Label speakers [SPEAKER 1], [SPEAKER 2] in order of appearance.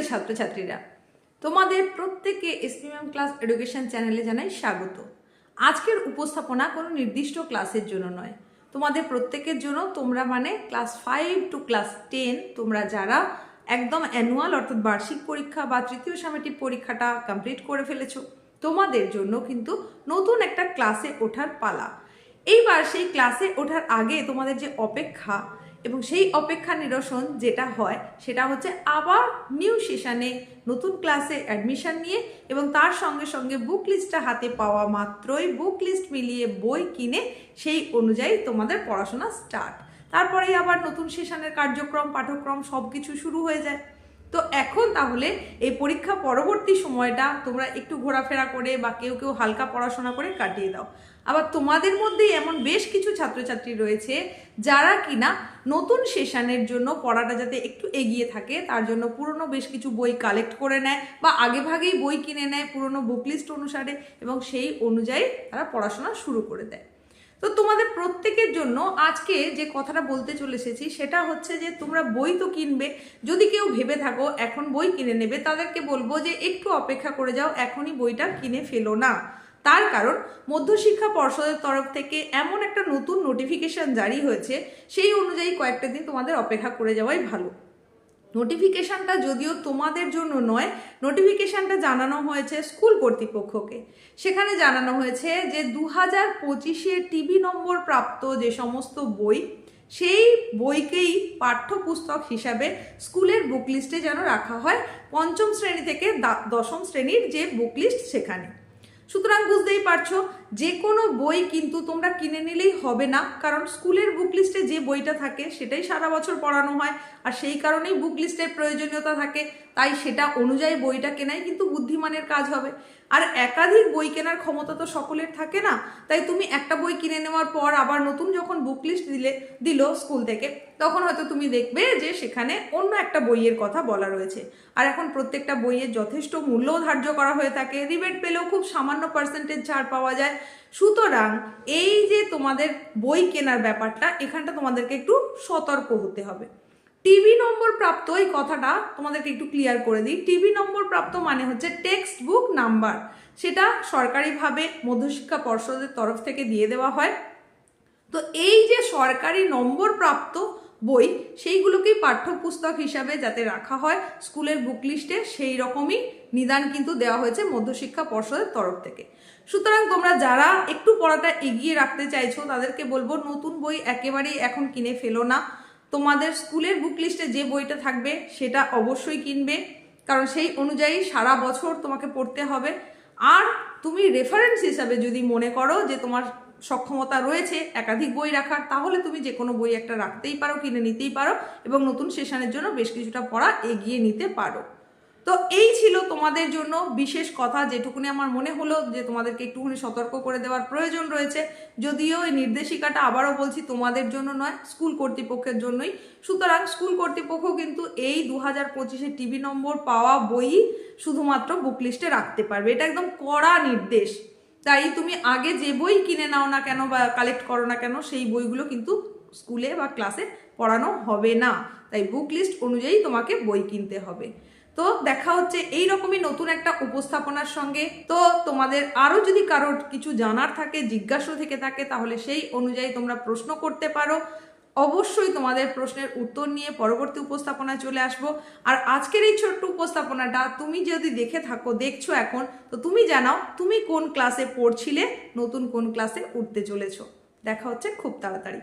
[SPEAKER 1] প্রিয় ছাত্রছাত্রীরা। তোমাদের প্রত্যেককে এসপিএম ক্লাস এডুকেশন চ্যানেলে জানাই স্বাগত। আজকের উপস্থাপনা কোনো নির্দিষ্ট ক্লাসের জন্য নয়। তোমাদের প্রত্যেকের জন্য তোমরা মানে class five to class ten তোমরা যারা একদম অ্যানুয়াল অর্থাৎ বার্ষিক পরীক্ষা বা তৃতীয় সামেটিক পরীক্ষাটা কমপ্লিট করে ফেলেছো, তোমাদের জন্য কিন্তু নতুন একটা ক্লাসে ওঠার পালা। এইবার সেই ক্লাসে ওঠার আগে তোমাদের যে অপেক্ষা এবং সেই অপেক্ষা নিরসন যেটা হয়, সেটা হচ্ছে আবার নিউ সেশানে নতুন ক্লাসে অ্যাডমিশান নিয়ে এবং তার সঙ্গে সঙ্গে বুক লিস্টটা হাতে পাওয়া মাত্রই বুক লিস্ট মিলিয়ে বই কিনে সেই অনুযায়ী তোমাদের পড়াশোনা স্টার্ট তারপরেই আবার নতুন সেশনের কার্যক্রম পাঠক্রম সব কিছু শুরু হয়ে যায়। তো এখন তাহলে এই পরীক্ষা পরবর্তী সময়টা তোমরা একটু ঘোরাফেরা করে বা কেউ কেউ হালকা পড়াশোনা করে কাটিয়ে দাও। আবার তোমাদের মধ্যেই এমন বেশ কিছু ছাত্রছাত্রী রয়েছে যারা কিনা নতুন সেশনের জন্য পড়াটা যাতে একটু এগিয়ে থাকে, তার জন্য পুরনো বেশ কিছু বই কালেক্ট করে নেয় বা আগে ভাগেই বই কিনে নেয় পুরনো বুক লিস্ট অনুসারে এবং সেই অনুযায়ী তারা পড়াশোনা শুরু করে দেয়। তো তোমাদের প্রত্যেকের জন্য আজকে যে কথাটা বলতে চলে এসেছি, সেটা হচ্ছে যে তোমরা বই তো কিনবে, যদি কেউ ভেবে থাকো এখন বই কিনে নেবে, তাদেরকে বলব যে একটু অপেক্ষা করে যাও, এখনই বইটা কিনে ফেলো না। তার কারণ, মধ্যশিক্ষা পর্ষদের তরফ থেকে এমন একটা নতুন নোটিফিকেশন জারি হয়েছে, সেই অনুযায়ী কয়েকটা দিন তোমাদের অপেক্ষা করে যাওয়াই ভালো। নোটিফিকেশনটা যদিও তোমাদের জন্য নয় নোটিফিকেশনটা জানানো হয়েছে স্কুল কর্তৃপক্ষকে। সেখানে জানানো হয়েছে যে দু হাজার পঁচিশে টিভি নম্বর প্রাপ্ত যে সমস্ত বই, সেই বইকেই পাঠ্যপুস্তক হিসাবে স্কুলের বুক লিস্টে যেন রাখা হয় পঞ্চম শ্রেণি থেকে দশম শ্রেণির যে বুক লিস্ট সেখানে। সুতরাং বুঝতেই পারছ যে কোনো বই কিন্তু তোমরা কিনে নিলেই হবে না, কারণ স্কুলের বুক লিস্টে যে বইটা থাকে সেটাই সারা বছর পড়ানো হয়, আর সেই কারণেই বুক লিস্টের প্রয়োজনীয়তা থাকে, তাই সেটা অনুযায়ী বইটা কেনাই কিন্তু বুদ্ধিমানের কাজ হবে। আর একাধিক বই কেনার ক্ষমতা তো সকলের থাকে না, তাই তুমি একটা বই কিনে নেওয়ার পর আবার নতুন যখন বুক লিস্ট দিলে, দিল স্কুল থেকে, তখন হয়তো তুমি দেখবে যে সেখানে অন্য একটা বইয়ের কথা বলা রয়েছে। আর এখন প্রত্যেকটা বইয়ের যথেষ্ট মূল্যও ধার্য করা হয়ে থাকে, রিবেট পেলেও খুব সামান্য পার্সেন্টেজ ছাড় পাওয়া যায় সুতরাং এই যে তোমাদের বই কেনার ব্যাপারটা, এখানটা তোমাদেরকে একটু সতর্ক হতে হবে। টিভি নম্বর প্রাপ্ত, এই কথাটা তোমাদেরকে একটু ক্লিয়ার করে দিই। টিভি নম্বর প্রাপ্ত মানে হচ্ছে টেক্সট বুক নাম্বার সেটা সরকারিভাবে মধ্যশিক্ষা পর্ষদের তরফ থেকে দিয়ে দেওয়া হয়। তো এই যে সরকারি নম্বর প্রাপ্ত বই, সেইগুলোকেই পাঠ্যপুস্তক হিসাবে যাতে রাখা হয়, স্কুলের বুক লিস্টে সেই রকমই নিদান কিন্তু দেওয়া হয়েছে মধ্যশিক্ষা পর্ষদের তরফ থেকে। সুতরাং তোমরা যারা একটু পড়াটা এগিয়ে রাখতে চাইছো, তাদেরকে বলব নতুন বই একেবারেই এখন কিনে ফেলো না। তোমাদের স্কুলের বুক লিস্টে যে বইটা থাকবে, সেটা অবশ্যই কিনবে। কারণ সেই অনুযায়ী সারা বছর তোমাকে পড়তে হবে। আর তুমি রেফারেন্স হিসাবে যদি মনে করো যে তোমার সক্ষমতা রয়েছে একাধিক বই রাখার, তাহলে তুমি যে কোনো বই একটা রাখতেই পারো, কিনে নিতেই পারো এবং নতুন সেশনের জন্য বেশ কিছুটা পড়া এগিয়ে নিতে পারো। তো এই ছিল তোমাদের জন্য বিশেষ কথা, যেটুকুনি আমার মনে হলো যে তোমাদেরকে একটুখানি সতর্ক করে দেওয়ার প্রয়োজন রয়েছে। যদিও এই নির্দেশিকাটা আবারও বলছি তোমাদের জন্য নয়, স্কুল কর্তৃপক্ষের জন্যই। সুতরাং স্কুল কর্তৃপক্ষ কিন্তু এই দু হাজার পঁচিশে টিভি নম্বর পাওয়া বই শুধুমাত্র বুক লিস্টে রাখতে পারবে। এটা একদম কড়া নির্দেশ। তাই তুমি আগে যে বই কিনে নাও না কেন বা কালেক্ট করো না কেন, সেই বইগুলো কিন্তু স্কুলে বা ক্লাসে পড়ানো হবে না। তাই বুক লিস্ট অনুযায়ী তোমাকে বই কিনতে হবে। তো দেখা হচ্ছে এই রকমই নতুন একটা উপস্থাপনার সঙ্গে। তো তোমাদের আরও যদি কারোর কিছু জানার থাকে, জিজ্ঞাসা থেকে থাকে, তাহলে সেই অনুযায়ী তোমরা প্রশ্ন করতে পারো। অবশ্যই তোমাদের প্রশ্নের উত্তর নিয়ে পরবর্তী উপস্থাপনায় চলে আসব। আর আজকের এই ছোট্ট উপস্থাপনাটা তুমি যদি দেখে থাকো, দেখছ এখন, তো তুমি জানাও, তুমি কোন ক্লাসে পড়ছিলে, নতুন কোন ক্লাসে উঠতে চলেছো। দেখা হচ্ছে খুব তাড়াতাড়ি।